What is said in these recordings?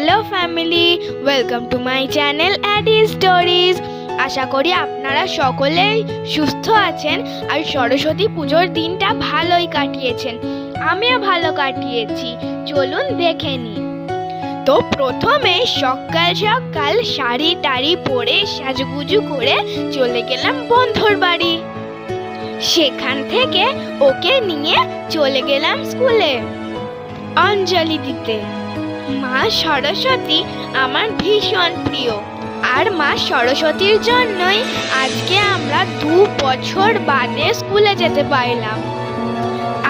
Hello family welcome to my channel Addy stories আশা করি আপনারা সকলেই সুস্থ আছেন আর সরস্বতী পুজোর দিনটা ভালোই কাটিয়েছেন। আমিও ভালো কাটিয়েছি। চলুন দেখে নিই। তো প্রথমে সকাল সকাল শাড়ি টাড়ি পরে সাজুগুজু করে চলে গেলাম বন্ধুর বাড়ি। সেখান থেকে ওকে নিয়ে চলে গেলাম স্কুলে। অঞ্জলি দিতে। মা সরস্বতী আমার ভীষণ প্রিয়। আর মা সরস্বতীর জন্যই আজকে আমরা দু বছর বাদে স্কুলে যেতে পারলাম।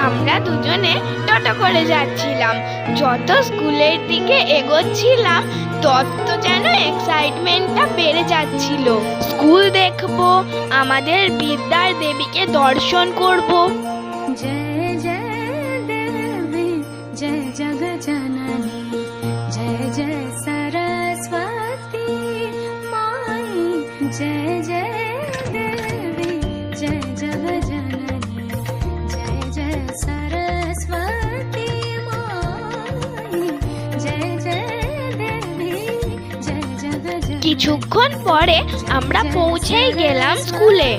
আমরা দুজনে টটো করে যাচ্ছিলাম। যত স্কুলের দিকে এগোচ্ছিলাম, তত যেন এক্সাইটমেন্টটা বেড়ে যাচ্ছিল। স্কুল দেখব, আমাদের বিদ্যার দেবীকে দর্শন করব। জয় জয় দেবী, জয় জগজননী जय जय देवी जय जग जननी जय जय सरस्वती माई जय जय देवी जय जग जननी কিছুক্ষণ পরে আমরা পৌঁছেই গেলাম স্কুলে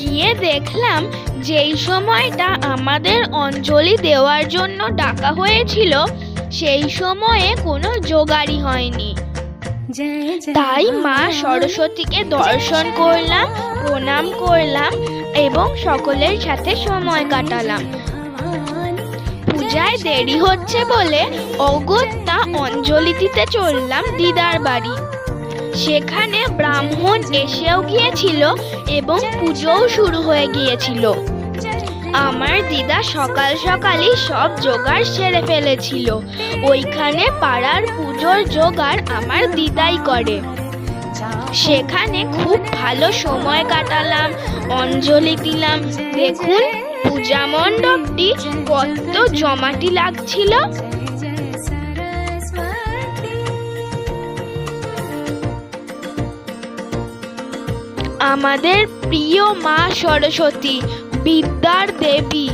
গিয়ে দেখলাম যেই সময়টা আমাদের অঞ্জলি দেওয়ার জন্য ডাকা হয়েছিল সেই সময়ে কোনো জোগাড়ি হয়নি जय जय তাই মা সরস্বতীকে দর্শন করলাম প্রণাম করলাম এবং সকলের সাথে সময় কাটালাম। পূজায় দেরি হচ্ছে বলে অগত্যা অঞ্জলি দিতে চললাম দিদার বাড়ি। সেখানে ব্রাহ্মণ এসেও গিয়েছিল এবং পুজোও শুরু হয়ে গিয়েছিল। আমার দিদা সকাল সকালই সব জোগাড় সেরে ফেলেছিল। ওইখানে পাড়ার পুজোর জোগাড় আমার দিদাই করে। সেখানে খুব ভালো সময় কাটালাম, অঞ্জলি দিলাম। দেখুন, পূজা মণ্ডপটি কত জমাটি লাগছিল। আমাদের প্রিয় মা সরস্বতী বিদ্যার দেবী।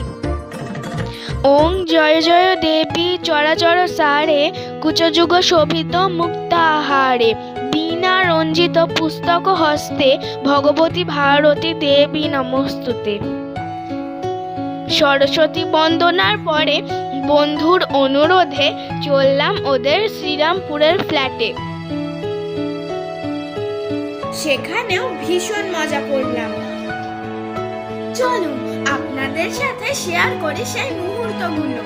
ওং জয় জয় দেবী চরাচর সারে কুচযুগ শোভিত মুক্তাহারে। বীণা রঞ্জিত পুস্তক হস্তে, ভগবতী ভারতী দেবী নমস্তুতে। সরস্বতী বন্দনার পরে বন্ধুর অনুরোধে চললাম ওদের শ্রীরামপুরের ফ্ল্যাটে। সেখানেও ভীষণ মজা করলাম। চলুন আপনাদের সাথে শেয়ার করি সেই মুহূর্তগুলো।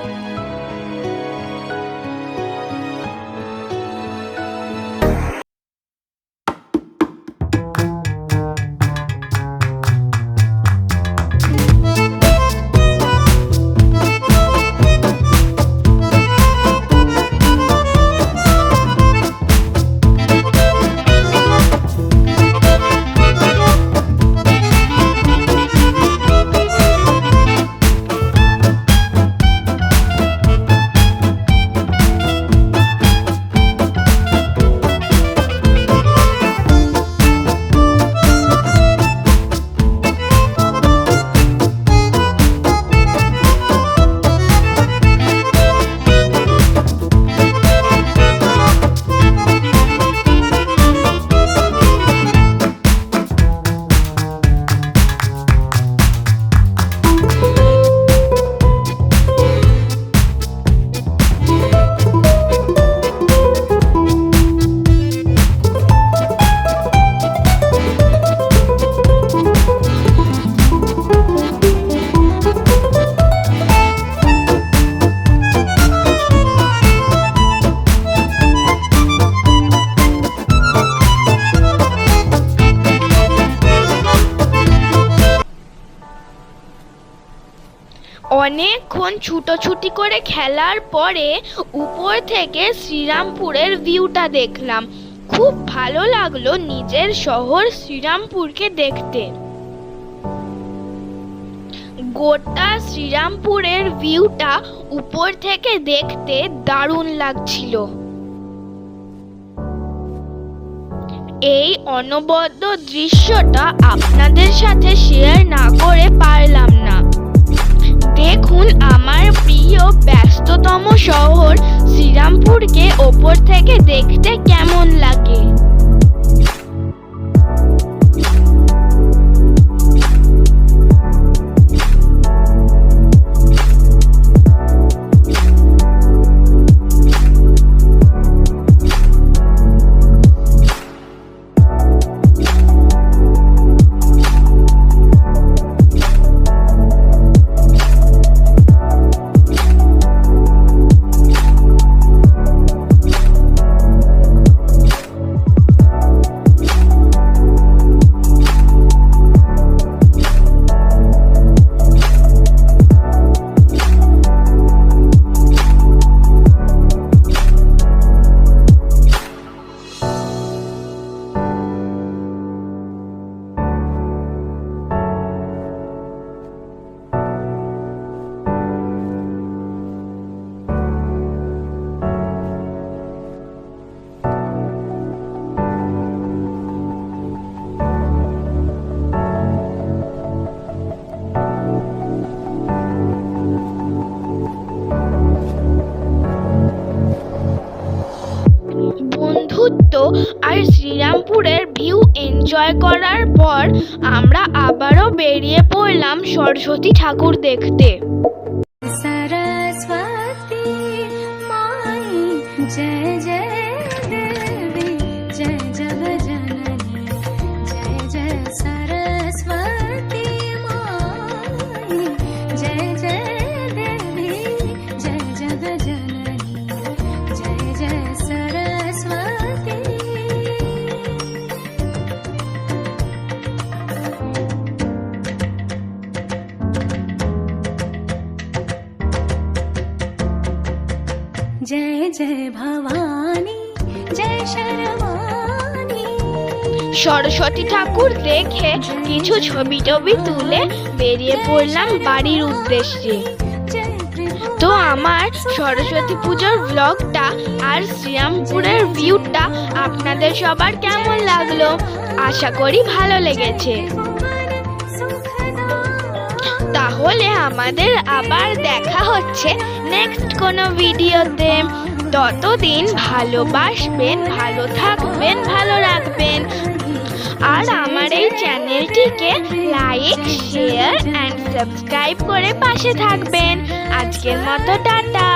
অনেকক্ষণ ছুটোছুটি করে খেলার পরে উপর থেকে শ্রীরামপুরের ভিউটা দেখলাম। খুব ভালো লাগল নিজের শহর শ্রীরামপুরকে দেখতে। গোটা শ্রীরামপুরের ভিউটা উপর থেকে দেখতে দারুণ লাগছিল। এই অনবদ্য দৃশ্যটা আপনাদের সাথে শেয়ার না করে পারলাম না। দেখুন আমার প্রিয় ব্যস্ততম শহর শ্রীরামপুরকে ওপর থেকে দেখতে কেমন লাগে। এনজয় করার পর আমরা আবারও বেরিয়ে পড়লাম সরস্বতী ঠাকুর দেখতে। জয় ভবানী জয় শরমানী সরস্বতী ঠাকুর দেখে কিছু ছবি টবি তুলে বেরিয়ে পড়লাম বাড়ির উদ্দেশ্যে। তো আমার সরস্বতী পুজোর ব্লগটা আর শ্রীরামপুরের ভিউটা আপনাদের সবার কেমন লাগল? আশা করি ভালো লেগেছে। তাহলে আমাদের আবার দেখা হচ্ছে নেক্সট কোনো ভিডিওতে। ততদিন ভালোবাসবেন ভালো থাকবেন, ভালো রাখবেন। আর আমার এই চ্যানেলটিকে লাইক শেয়ার অ্যান্ড সাবস্ক্রাইব করে পাশে থাকবেন। আজকের মতো টাটা।